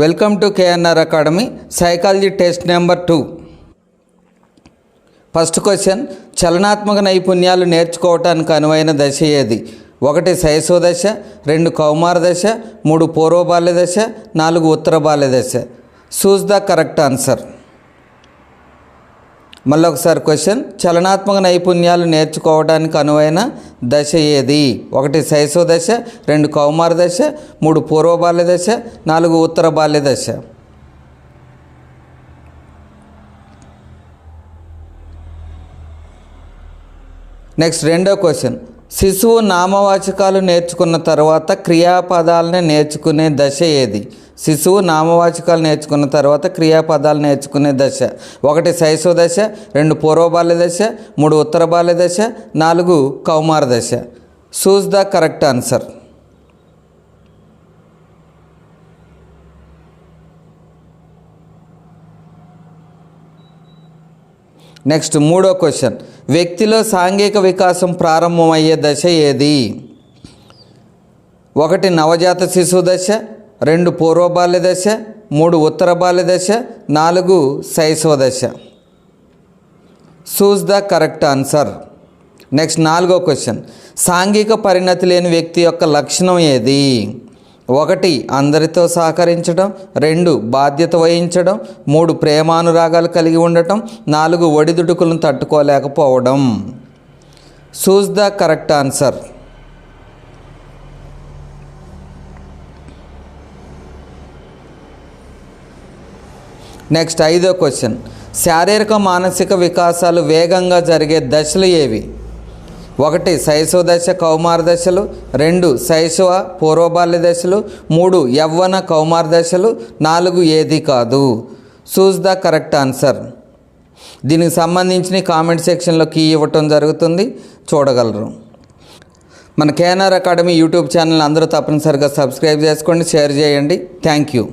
Welcome to KNR academy psychology test number two. First question చలనాత్మక నైపుణ్యాలు నేర్చుకోవటానికి అనువైన దశ ఏది? ఒకటి శైశవ దశ రెండు కౌమార దశ మూడు పూర్వ బాల్య దశ నాలుగు ఉత్తర బాల్య దశ. చూస్ ద కరెక్ట్ ఆన్సర్ మళ్ళీ ఒకసారి క్వశ్చన్. చలనాత్మక నైపుణ్యాలు నేర్చుకోవడానికి అనువైన దశ ఏది? ఒకటి శైశవ దశ రెండు కౌమార దశ మూడు పూర్వ బాల్య దశ నాలుగు ఉత్తర బాల్య దశ. నెక్స్ట్ రెండో క్వశ్చన్. శిశువు నామవాచకాలు నేర్చుకున్న తర్వాత క్రియాపదాలని నేర్చుకునే దశ ఏది? శిశువు నామవాచకాలు నేర్చుకున్న తర్వాత క్రియాపదాలు నేర్చుకునే దశ. ఒకటి శైశవ దశ రెండు పూర్వ బాల్య దశ మూడు ఉత్తర బాల్య దశ నాలుగు కౌమార దశ. Choose the correct answer next మూడో క్వశ్చన్ వ్యక్తిలో సాంఘిక వికాసం ప్రారంభమయ్యే దశ ఏది? ఒకటి నవజాత శిశువు దశ రెండు పూర్వ బాల్య దశ మూడు ఉత్తర బాల్య దశ నాలుగు శైశవ దశ. Choose the correct answer next నాలుగో క్వశ్చన్ సాంఘిక పరిణతి లేని వ్యక్తి యొక్క లక్షణం ఏది? ఒకటి అందరితో సహకరించడం. రెండు బాధ్యత వహించడం. మూడు ప్రేమానురాగాలు కలిగి ఉండటం. నాలుగు ఒడిదుడుకులను తట్టుకోలేకపోవడం. Choose the correct answer next ఐదో క్వశ్చన్. శారీరక మానసిక వికాసాలు వేగంగా జరిగే దశలు ఏవి? ఒకటి శైశవ దశ కౌమార దశలు. రెండు శైశవ పూర్వబాల్య దశలు. మూడు యవ్వన కౌమార దశలు. నాలుగు ఏది కాదు. Choose the correct answer. దీనికి సంబంధించిన కామెంట్ సెక్షన్లో కీ ఇవ్వటం జరుగుతుంది. చూడగలరు. మన కేఎన్ఆర్ అకాడమీ యూట్యూబ్ ఛానల్ అందరూ తప్పనిసరిగా సబ్స్క్రైబ్ చేసుకోండి షేర్ చేయండి. Thank you.